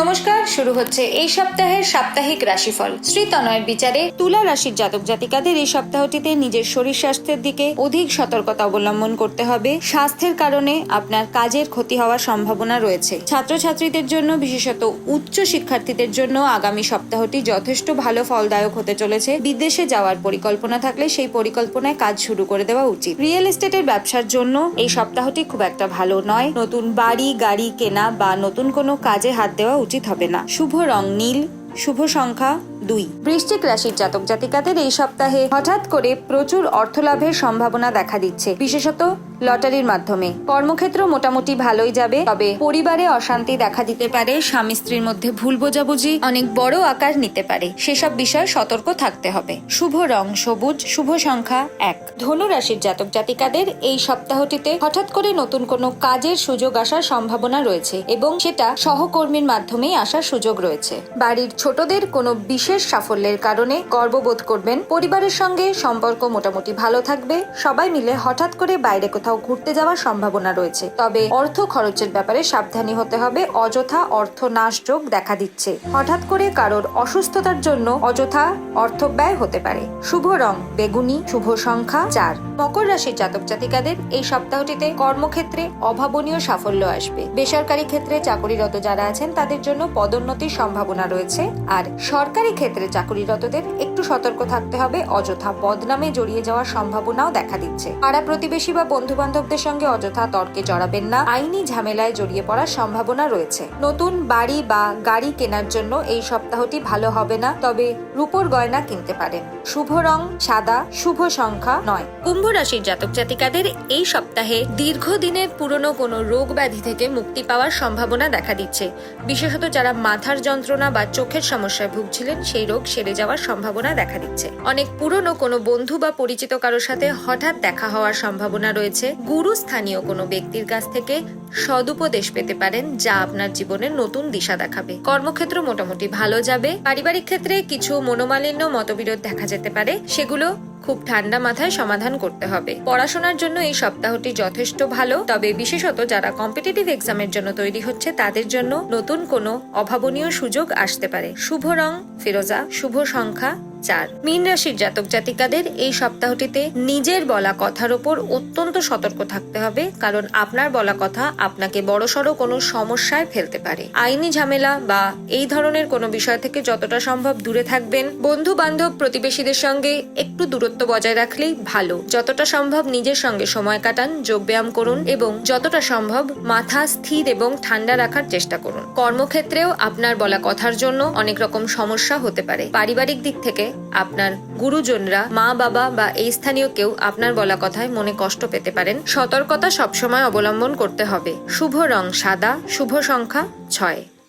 নমস্কার, শুরু হচ্ছে এই সপ্তাহের সাপ্তাহিক রাশিফল। শ্রী তনয়ের বিচারে তুলা রাশির জাতক জাতিকাদের এই সপ্তাহটিতে নিজের শরীর স্বাস্থ্যের দিকে অধিক সতর্কতা অবলম্বন করতে হবে। স্বাস্থ্যের কারণে আপনার কাজের ক্ষতি হওয়ার সম্ভাবনা রয়েছে। ছাত্রছাত্রীদের জন্য, বিশেষত উচ্চ শিক্ষার্থীদের জন্য আগামী সপ্তাহটি যথেষ্ট ভালো ফলদায়ক হতে চলেছে। বিদেশে যাওয়ার পরিকল্পনা থাকলে সেই পরিকল্পনায় কাজ শুরু করে দেওয়া উচিত। রিয়েল এস্টেটের ব্যবসার জন্য এই সপ্তাহটি খুব একটা ভালো নয়। নতুন বাড়ি, গাড়ি কেনা বা নতুন কোনো কাজে হাত দেওয়া উচিত হবে না। শুভ রং নীল শুভ সংখ্যা দুই। বৃশ্চিক রাশির জাতক জাতিকাদের এই সপ্তাহে হঠাৎ করে প্রচুর অর্থ লাভের সম্ভাবনা দেখা দিচ্ছে, বিশেষত লটারির মাধ্যমে। কর্মক্ষেত্র মোটামুটি ভালোই যাবে, তবে পরিবারে অশান্তি দেখা দিতে পারে, স্বামী স্ত্রীর মধ্যে ভুল বোঝাবুঝি অনেক বড় আকার নিতে পারে, সেসব বিষয়ে সতর্ক থাকতে হবে। শুভ রং সবুজ, শুভ সংখ্যা এক। ধনু রাশির জাতক জাতিকাদের এই সপ্তাহটিতে হঠাৎ করে নতুন কোনো কাজের সুযোগ আসার সম্ভাবনা রয়েছে, এবং সেটা সহকর্মীর মাধ্যমেই আসার সুযোগ রয়েছে। বাড়ির ছোটদের কোনো বিশেষ সাফল্যের কারণে গর্ববোধ করবেন। পরিবারের সঙ্গে সম্পর্ক মোটামুটি ভালো থাকবে। সবাই মিলে হঠাৎ করে বাইরে কোথাও ঘুরতে যাওয়ার সম্ভাবনা রয়েছে। তবে অর্থ খরচের ব্যাপারে সাবধানী হতে হবে। অযথা অর্থ নাশ যোগ দেখা দিচ্ছে। হঠাৎ করে কারোর অসুস্থতার জন্য অযথা অর্থ ব্যয় হতে পারে। শুভ রং, বেগুনি, শুভ সংখ্যা চার। মকর রাশির জাতক জাতিকাদের এই সপ্তাহটিতে কর্মক্ষেত্রে অভাবনীয় সাফল্য আসবে। বেসরকারি ক্ষেত্রে চাকরিরত যারা আছেন, তাদের জন্য পদোন্নতির সম্ভাবনা রয়েছে। আর সরকারি ক্ষেত্রে চাকরিরতদের একটু সতর্ক থাকতে হবে, অযথা বদনামে জড়িয়ে যাওয়ার সম্ভাবনাও দেখা দিচ্ছে। পাড়া প্রতিবেশী বা বন্ধু বান্ধবদের সঙ্গে অযথা তর্কে জড়াবেন না, আইনি ঝামেলায় জড়িয়ে পড়ার সম্ভাবনা রয়েছে। নতুন বাড়ি বা গাড়ি কেনার জন্য এই সপ্তাহটি ভালো হবে না, তবে রূপোর গয়না কিনতে পারেন। শুভ রং, সাদা, শুভ সংখ্যা নয়। কুম্ভ রাশির জাতক জাতিকাদের এই সপ্তাহে দীর্ঘদিনের পুরনো কোনো রোগ ব্যাধি থেকে মুক্তি পাওয়ার সম্ভাবনা দেখা দিচ্ছে। বিশেষত যারা মাথার যন্ত্রণা বা চোখের সমস্যায় ভুগছিলেন সেই রোগ সেরে যাওয়ার সম্ভাবনা দেখা দিচ্ছে। অনেক পুরনো কোনো বন্ধু বা পরিচিত কারোর সাথে হঠাৎ দেখা হওয়ার সম্ভাবনা রয়েছে। গুরু স্থানীয় কোনো ব্যক্তির কাছ থেকে সদুপদেশ পেতে পারেন যা আপনার জীবনের নতুন দিশা দেখাবে। কর্মক্ষেত্র মোটামুটি ভালো যাবে। পারিবারিক ক্ষেত্রে কিছু মনোমালিন্য, মতবিরোধ দেখা যেতে পারে। সেগুলো খুব ঠান্ডা মাথায় সমাধান করতে হবে। পড়াশোনার জন্য এই সপ্তাহটি যথেষ্ট ভালো। তবে বিশেষত যারা কম্পিটিটিভ এক্সামের জন্য তৈরি হচ্ছে, তাদের জন্য নতুন কোনো অভাবনীয় সুযোগ আসতে পারে। শুভ রং ফিরোজা, শুভ সংখ্যা। চার। মীন রাশির জাতক জাতিকাদের এই সপ্তাহটিতে নিজের বলা কথার ওপর অত্যন্ত সতর্ক থাকতে হবে, কারণ আপনার বলা কথা আপনাকে বড়সড় কোনো সমস্যায় ফেলতে পারে। আইনি ঝামেলা বা এই ধরনের কোনো বিষয় থেকে যতটা সম্ভব দূরে থাকবেন। বন্ধু বান্ধব প্রতিবেশীদের সঙ্গে একটু দূরত্ব বজায় রাখলেই ভালো। যতটা সম্ভব নিজের সঙ্গে সময় কাটান, যোগব্যায়াম করুন এবং যতটা সম্ভব মাথা স্থির এবং ঠান্ডা রাখার চেষ্টা করুন। কর্মক্ষেত্রেও আপনার বলা কথার জন্য অনেক রকম সমস্যা হতে পারে। পারিবারিক দিক থেকে আপনার গুরুজনরা, মা, বাবা বা এই স্থানীয় কেউ আপনার বলা কথায় মনে কষ্ট পেতে পারেন। সতর্কতা সবসময় অবলম্বন করতে হবে। শুভ রং সাদা, শুভ সংখ্যা ছয়।